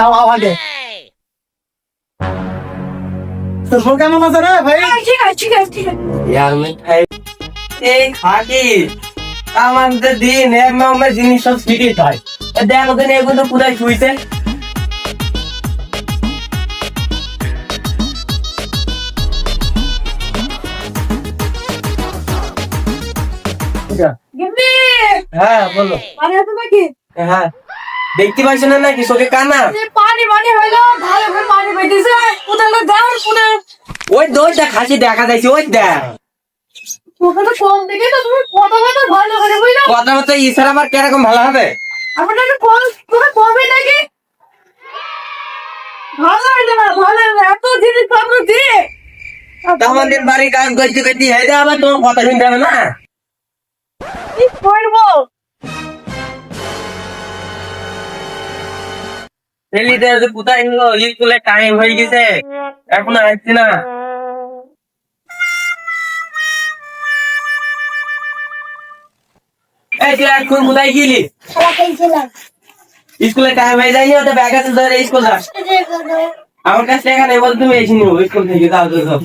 তাও আওয়াজে তোর বউ কেমন আছে রে ভাই? ঠিক আছে ঠিক আছে ঠিক আছে। ইয়ার মিঠাই এই খাকি আমাদের দিন এক নম্বর জিনিস সব ফিরিট হয় দেখো দিন এগুলো কোথায় শুইছে। হ্যাঁ বলো। আছে নাকি? হ্যাঁ। দেখতে পাচ্ছ না নাকি? চোখে কানা? পানি পানি হইল ভালো করে পানি পেতেছে কোথায় দাও কোথায়? ওই দোষটা খাসি দেখা যাচ্ছে ওই দেখ। তোকে তো কম দেখে তো তুমি কথা কথা ভালো কীরকম হবে? আমাদের বাড়ির কাজ করতে করতে আবার তোমার কথা শুনতে হবে না? কি করব? ছেলেদের যে কোথায় গেলো স্কুলে টাইম হয়ে গেছে এখনও আসছে না এই তুই এখন কোথায় গেলি? স্কুলে টাইম হয়ে যায়নি ওটা ব্যাগ আছে ধরে স্কুল যা আমার কাছে টাকা নেই বল তুমি এসে নিও স্কুল থেকে যাও তো যাও।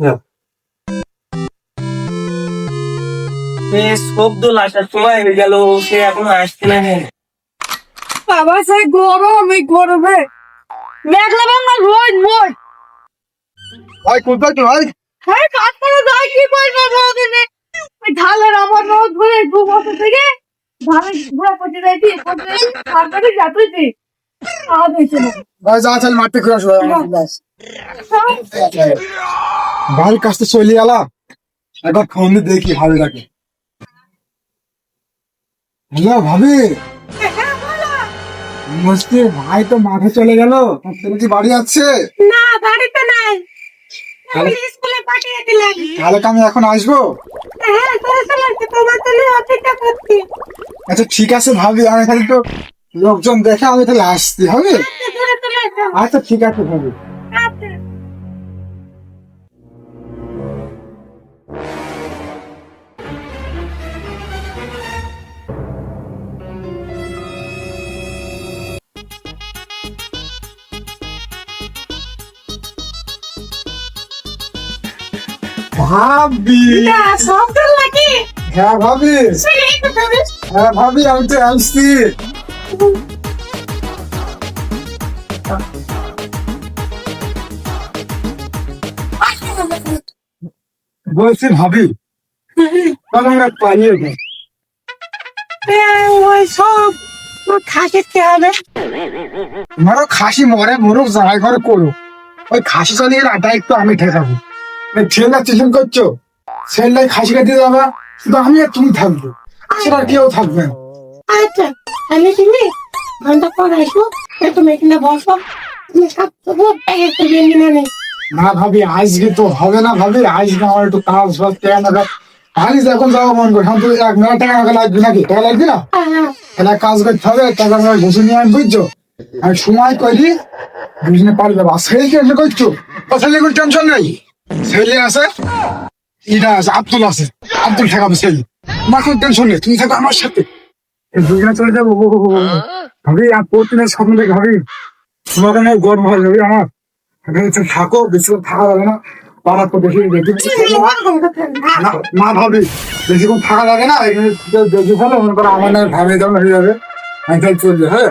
না আসার সময় হয়ে গেল সে এখনও আসছে না কেন? বাবা সেই গরম এই গরমে। মেঘলা বাংলা রোজ রোজ ভাই কোথায় তো ভাই? হ্যাঁ কাজ করে যাই কি করব রোদিনে ওই ঢালের আমার রোদ ধরে দু বছর থেকে ধানের ঘোরা পচে যাইছি তারপরে যাতুইছি আওয়াজ হয়েছে না। ভাই যা চল মাঠে ঘুরে আসব বাড়ির কাছ থেকে চলে এলাম। একবার ফোন দেখি ভাবি ডাকে হ্যালো ভাবি। বলছি ভাই তো মাঠে চলে গেল। তুমি কি বাড়ি আছে? না বাড়িতে নাই। আমি স্কুলে পাঠিয়ে দিলাম। তাহলে আমি এখন আসব? হ্যাঁ আসছে, আচ্ছা ঠিক আছে ভাবি আমি খালি তো লোকজন দেখে আমি তাহলে আসতে হবে আসো আচ্ছা ঠিক আছে ভাবি। ভাবি। না চল হ্যাঁ ভাবি। হ্যাঁ ভাবি আমি তো আসছি। বলছি ভাবি আমরা পালিয়ে যাই ওই সব খাসিতে হবে? খাসি মরে মরুক যাই করে করো ওই খাসি চলে গেলে আটা একটু আমি ঠেকাবো ছেলেটা করছ? খাসি কাটিয়ে যাবা শুধু আমি আর তুমি থাকব। সেটা কেউ থাকবে না। আচ্ছা আমি শুনি ঘণ্টা পর আসব তুমি এখানে বসো। তুমি সব নিয়ে না ভাবি আজকে তো হবে না ভাবি। আজকে আমার একটু কাজ বাজ টাকা আজ এখন যাওয়া মন করে। তো এক মেলা টাকা আমাকে লাগবে নাকি? টাকা লাগবে না? তাহলে এক কাজ করতে হবে টাকা ঘুষে নিয়ে আমি বুঝছ? আমি সময় করি বুঝতে পারি যাব আর ছেলে টেনশন করছ ছেলে টেনশন নেই। ছেলে আছে ইটা আছে, আব্দুল আছে। আব্দুল ঠেকাবে ছেলে। আমার কোনো টেনশন নেই, তুমি থাকো আমার সাথে। দুজনে চলে যাব। ভাবি, আর প্রতিদিনের স্বপ্ন দেখে ভাবি তোমাকে নিয়ে গর্ব হয়ে যাবে আমার। থাকো বেশি থাকা যাবে না। পাড়া তো বেশি না ভাবি, বেশিক্ষণ থাকা যাবে না দেখে ফেলো, মনে করো আমার না ভাবে যেমন হয়ে যাবে। আমি তাই চলবে হ্যাঁ?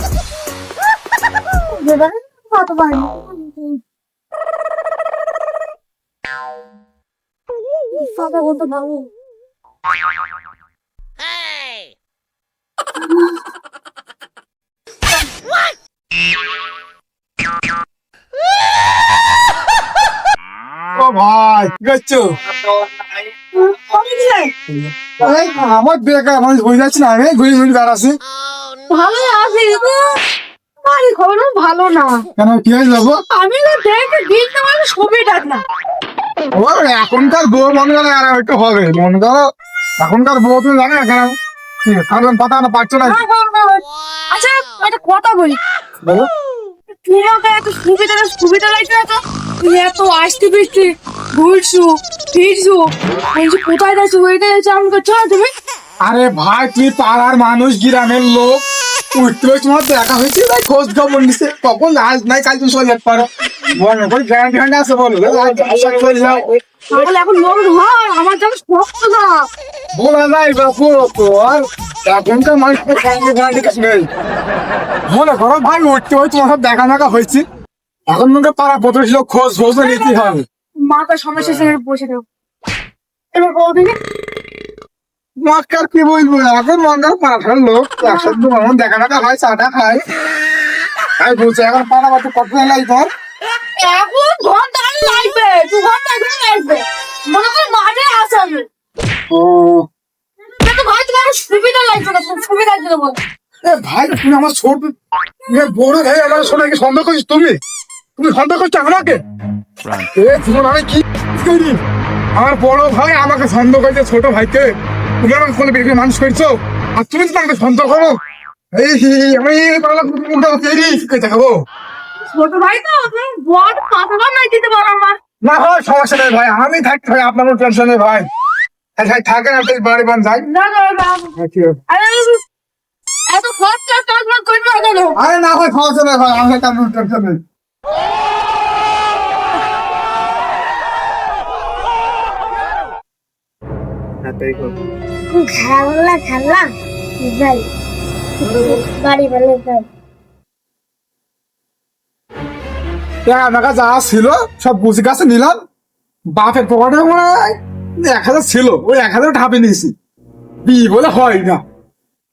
কথা বলতে ও ভাই আমার বেকার মানুষ বুঝে যাচ্ছি না আমি ঘুরি ঘুরি বেড়াচ্ছি ভালো আছে ভালো না। কেন কি আমি না দেখে দিন তোমার ছবি ডাক না ও এখনকার বউ মনে করে আর একটু হবে। মনে করো এখনকার বউ তুমি জানো না কেন? কি, কারণ পাতা না পাচ্ছ না? আচ্ছা একটা কথা বলি। এত সুবিধা সুবিধা লাগছে না তো তুমি এত আসতে বৃষ্টি ঘুরছো ফিরছো। বলছি কোথায় যাচ্ছো? ওইটাই যাচ্ছো আমাকে চলো তুমি। আরে ভাই তুই পাড়ার মানুষ গ্রামের লোক। উঠতে তোমার দেখা হয়েছে তাই খোঁজ খবর নিছে। কখন আজ নাই কাল তুমি যেতে পারো। বলো গ্যারান্টি ফ্যান্টি আছে বলো এখন মরণ হয় আমার যেন শক্ত না। বলা যায় বাপু তোর এখনকার গ্যারান্টি ফ্যান্টি কিছু নেই। মনে করো ভাই উঠতে হয়েছে তোমার সাথে দেখা মেকা হয়েছে। এখন মনে পাড়া প্রতিবেশী লোক খোঁজ খোঁজ তো নিতেই হবে মাথার সমস্যা বসে দেবো এবার কদিনে মক্কার কি বলব? এখন মঙ্গার পাঠার লোক। একসাথে তো এমন দেখা মেকা হয় চাটা খায়। আমি বলছি এখন পাড়া বাড়তে কত লাগে তোর এখন ঘণ্টা লাগবে দু ঘণ্টা আগে লাগবে। মনে করো মাঠে আমি। ও। কিন্তু ভাই তোমার সুবিধা লাগছে না সুবিধা লাগছে না বল ভাই তুমি আমার ছোট এ বড় ভাই আমার সোনাকে সন্দেহ করছিস তুমি? তুমি সন্দেহ করছ আমাকে? এ জীবন আমি কি? করি আমার বড় ভাই আমাকে সন্দেহ করছে ছোট ভাইকে। তুমি কোলে বেরিয়ে মানুষ করছ? আর তুমি তো আমাকে সন্দেহ করো। এই আমি দেখাবো। ছোট ভাই তো তুমি বড় পাতলা নাই দিতে পারো আমার। না হয় সমস্যা নেই ভাই। আমি থাকতে ভাই আপনার টেনশন নেই ভাই। ভাই থাকেন আপনি বাড়ি বান যাই। না না না। এত খরচা কাজ না করবে কেন? আরে না হয় সমস্যা নেই ভাই। আমার কোনো টেনশন নেই। যাই। বাড়ি বলে যাই। টাকা টাকা যা ছিল সব বুঝে কাছে নিলাম। বাপের পকেটে মনে হয় এক হাজার ছিল ওই এক হাজার ঢাপে নিয়েছি। বি বলে হয় না।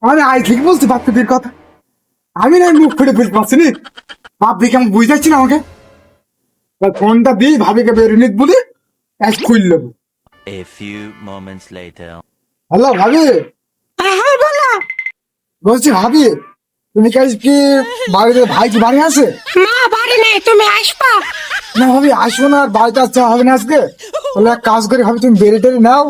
আমি আই থেকে বলছি বাপকে বিয়ের কথা। আমি না মুখ ফুটে বুঝতে পারছি নি। বাপ দিকে আমি বুঝতে না আমাকে? ফোনটা দিই ভাবিকে বেরিয়ে নিত বলি এক খুল নেব। A few moments later. Hello ভাবি হ্যাঁ বলো। বলছি ভাবি তুমি কাজ কি বাড়িতে ভাই কি বাড়ি আছে? না বাড়ি নেই তুমি আসবা? না ভাবি আসব না আর বাড়িতে আসতে হবে না আজকে। তাহলে এক কাজ করে ভাবি তুমি বেড়ে টেরে নাও।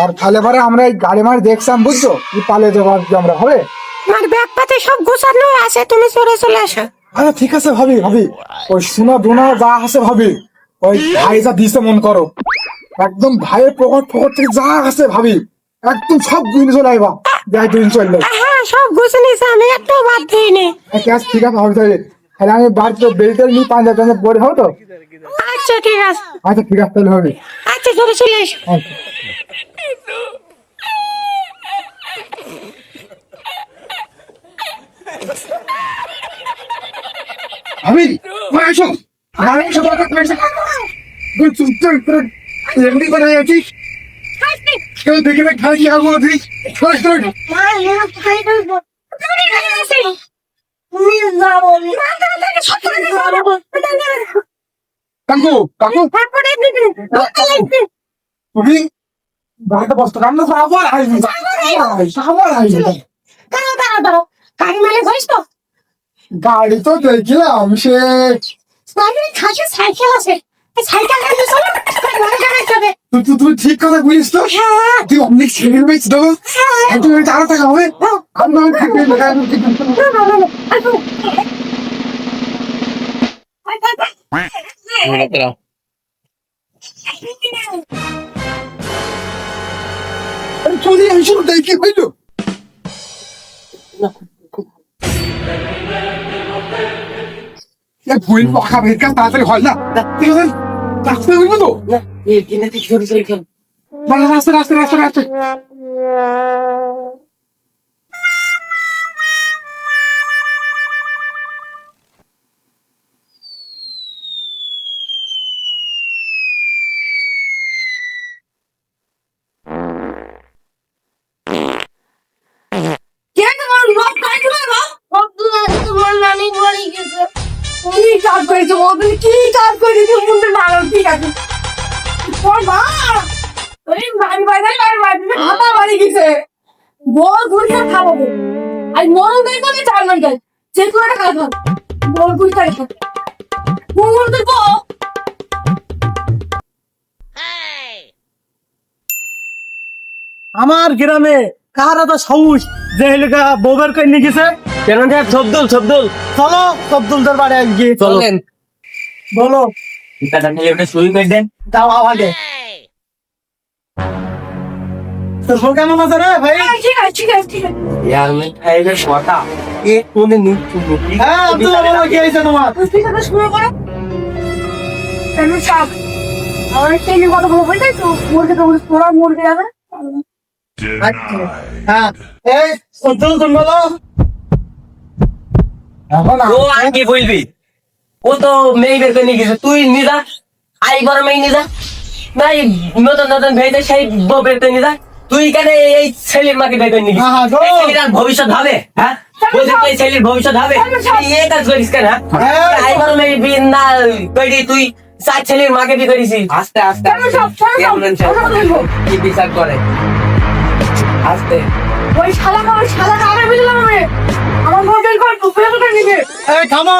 আর তাহলে পরে আমরা এই গাড়ি মারি দেখছিলাম বুঝছ? কি পালিয়ে দেবো আর কি আমরা হবে? আমার ব্যাগ পাতে সব গোছানো আছে তুমি চলে চলে আসো। আচ্ছা ঠিক আছে ভাবি ভাবি। ওই সোনা দোনা যা আছে ভাবি ওই ভাই যা দিছে মন করো। একদম ভাইয়ের পকেট পকেট থেকে যা আছে ভাবি। একদম সব দিন চলে আইবা। যাই দুদিন চললে হ্যাঁ সব গুছে নিয়েছে আমি একটু বাদ দিইনি আছে ঠিক আছে ভাবি তাহলে। তাহলে আমি বাড়িতে টেরে নিই পাঞ্জাব টাঞ্জাব পরে হবে তো? আচ্ছা ঠিক আছে। আচ্ছা ঠিক আছে তাহলে হবে। আচ্ছা চলে চলে এসো। আচ্ছা। ভাবি ওই আসো আর এসো কথা কইছে তুই করে এমনি করে আছিস? কেউ দেখে না। খাই যাব যাব কাকু কাকু। তুমি বাড়িতে বসতে কাম না আবার আসবি আবার আসবি দাঁড়াও দাঁড়াও দাঁড়াও। গাড়ি মানে হইস তো? গাড়ি তো দেখলাম সে বাড়ির খাসে সাইকেল আছে। তুই ঠিক কথা বলিস তো? হ্যাঁ। তুই অনেক ছেলে মেয়েছি দেবো একটু আরও টাকা হবে চলে আসুন তাই কি ভুল পাখা ভেটকা তাড়াতাড়ি হয় না। ঠিক আছে? রাস্তায় বলব তো মানে রাস্তা রাস্তা রাস্তা রাস্তা হয়েছে কি কাজ করে দিতে মুন্ডে মারো ঠিক আছে তোর মা? ওই বাড়ি বাড়ি বাড়ি বাড়ি হাতা বাড়ি গেছে। বল খাওয়াবো আর মরণ দেয় কবে? চার ঘণ্টা যে কোনো একটা খাওয়া বল গুড়ি খাই খাও মুন্ডে আমার গ্রামে কার এত সাহস যে হেলিকা বউবের কই নিয়ে গেছে? কেন সবদুল সবদুল চলো সবদুলদের বাড়ি আজকে। চলেন। বলো। টাটা নিয়ে ওটা শুরু করে দেন। যাও আগে তোর বউ কেমন আছে রে ভাই? ঠিক আছে ঠিক আছে ঠিক আছে। চেয়ারম্যান সাহেবের কথা এ কোনে নিচ্ছু হ্যাঁ বলো কি তোমার? ঠিক আছে শুরু করো। আমার ট্রেনের কথা বলব তো? মুরগি তো তোরা মুরগি যাবে। আচ্ছা। হ্যাঁ এই সবদুল তুমি বলো। এখন ও কি বলবি? ও তো মেয়ে বের করে নিয়ে গেছে। তুই নিজা আই বড় মেয়ে নিজা নাই নতুন নতুন ভেজে সেই বউ বের করে নিজা তুই কেন এই ছেলের মাকে বের করে নিয়ে গেছিস? ছেলের আর ভবিষ্যৎ হবে হ্যাঁ? ছেলের ভবিষ্যৎ হবে। এ কাজ করিস কেন হ্যাঁ? হ্যাঁ। আই বড় মেয়ে না করি তুই চার ছেলের মাকে বিয়ে করিস। আস্তে আস্তে কি বিচার করে? আস্তে। ওই শালাটা ওই শালাটা আগে বুঝলাম আমার মোবাইল কর টুকরে টুকরে নিবে। এই থামো।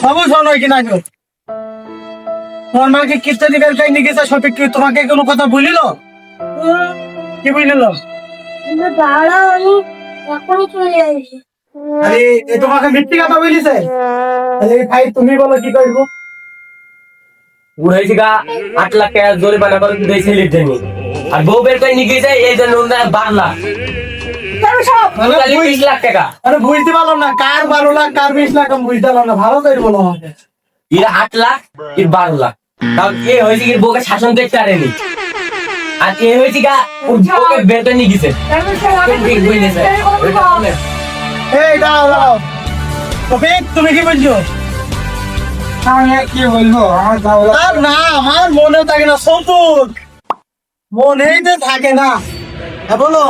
থামো শোনো কি না তোমার মাকে কীর্তনী নিয়ে গেছে তোমাকে কোনো কথা বলিল? কি বলিল? দাঁড়াও আমি এখনই চলে আসি। আরে এ তোমাকে মিথ্যে কথা বলিছে? আরে ভাই তুমি বলো কি করব? উড়াইছি গা আট লাখ টাকা জরিমানা করে দুই ছেলের জন্য আর বউ বের করে নিয়ে গেছে এই জন্য ওনার বিশ লাখ টাকা। আরে বুঝতে পারলাম না কার বারো লাখ কার বিশ লাখ আমি বুঝতে পারলাম না ভালো করে বলো আমাকে। এরা আট লাখ এর বারো লাখ। তাও এ হয়েছে কি বউকে শাসন করতে পারেনি আর এ হয়েছে গা বউকে বের নিয়ে গেছে। কেন সব আগে ঠিক বুঝেছে এটা বলে। এই দাও দাও তফিক তুমি কি বলছো আমি কি বলব আমার না আমার মনে থাকে না সতুর মনেই তো থাকে না। হ্যাঁ বলো।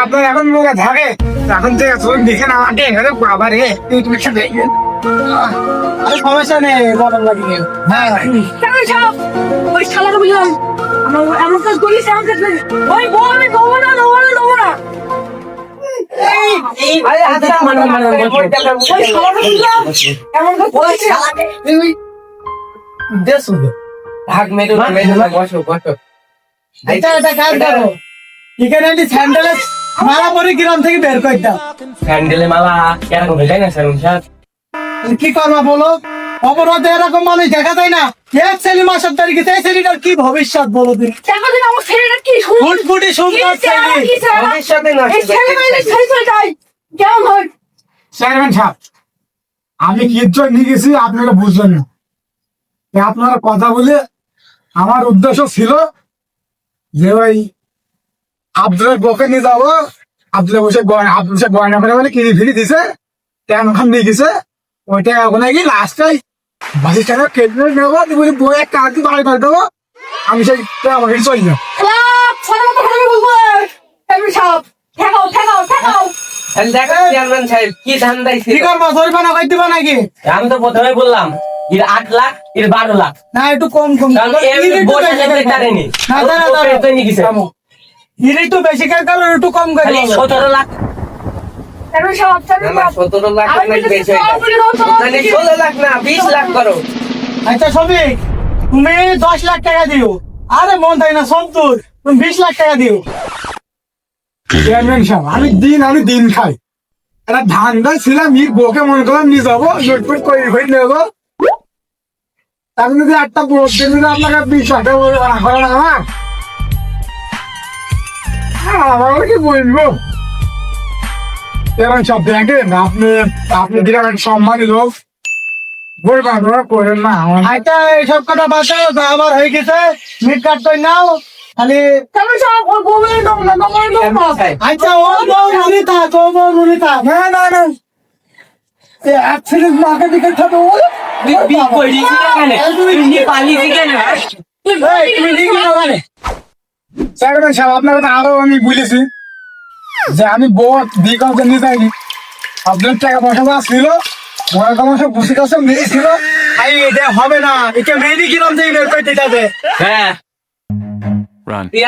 আপনার এখন মুখে থাকে। এখন থেকে চোখ দেখে না আমাকে আরে বাবা রে তুই তুমি আরে সমস্যা নেই লাগিয়ে হ্যাঁ ওই শালাটা বুঝলাম এমন কাজ করিস এমন কাজ করিস। ওই বউ আমি দেবো না দেবো না দেবো না। এই হাতে ওই শালাটা বুঝলাম এমন কাজ করিস। দেশ ভাগ মেরু মেরু বসো বসো। এটা এটা কাজ করো এখানে একটি স্যান্ডেলে মারা পরে গ্রাম থেকে বের করে দাও। স্যান্ডেলে মালা? কেরকম হয়ে যায় না স্যার স্যার কি করবা বলো? অপরাধে এরকম মানুষ দেখা যায় না? এক ছেলে মাসের তারিখে সেই ছেলেটার কি ভবিষ্যৎ বলো দিন দেখো দিন আমার ছেলেটা কি সুন্দর? সুন্দর ছেলে ভবিষ্যতে নষ্ট ছেলে মেয়েদের ছেলে ছেলে কেমন হয়? চেয়ারম্যান সাহেব আমি কিচ্ছু নিয়ে গেছি আপনারা বুঝলেন না। আপনারা কথা বলে আমার উদ্দেশ্য ছিল যে ওই আব্দুলের বকে নিয়ে যাব। আব্দুলে বসে গয়না আব্দুল সে গয়না করে বলে কিনে ফিরে দিছে? তেমন ওখান নিয়ে গেছে। ওইটা ওখানে গিয়ে লাস্টটাই বাসি টাকা কেটে নেব দিয়ে বলি বই এক কাকি বাড়ি করে দেবো। আমি সেই আমাকে চলে কি কি নাকি? আমি তো প্রথমে বললাম এর আট লাখ এর বারো লাখ। না একটু কম কম। করে একটু বেশি করো একটু কম করে। সতেরো লাখ। সতেরো তো ষোলো না বিশ করো। আচ্ছা সবিক তুমি দশ লাখ টাকা দিও। আরে মন থাকে না তুমি বিশ লাখ টাকা দিও। চেয়ারম্যান সাহেব আমি দিন আমি দিন খাই। একটা ধান দান ছিলাম বউকে মনে করলাম নিয়ে যাব লুটপুট করে হয়ে নেব আপনি যদি একটা দিন আপনাকে বিশ লাখ টাকা করে না আমার। আমার কি বলব চেয়ারম্যান সাহেব দেখেন আপনি আপনি গ্রামের সম্মানী লোক বলবেন আপনারা করেন না আমার আচ্ছা এইসব কথা বাঁচাও যা আবার হয়ে গেছে মিট কাট নাও খালি সব আচ্ছা ও বউ রুনি থাক ও বউ রুনি থাক না না না এই মাকে দিকে খাবে ও তুই বিয়ে কেন তুই পালিয়ে কেন চেয়ারম্যান সাহেব আপনাকে তো আরও আমি বলেছি যে আমি বউ দিয়ে কাউকে নিয়ে যাইনি আপনার টাকা পয়সা যা ছিল মনে করেন সব ঘুষি কাছে নিয়েছিল ভাই এটা হবে না একে মেয়েরই কিরম থেকে বের করে দিতে হ্যাঁ Run. তুই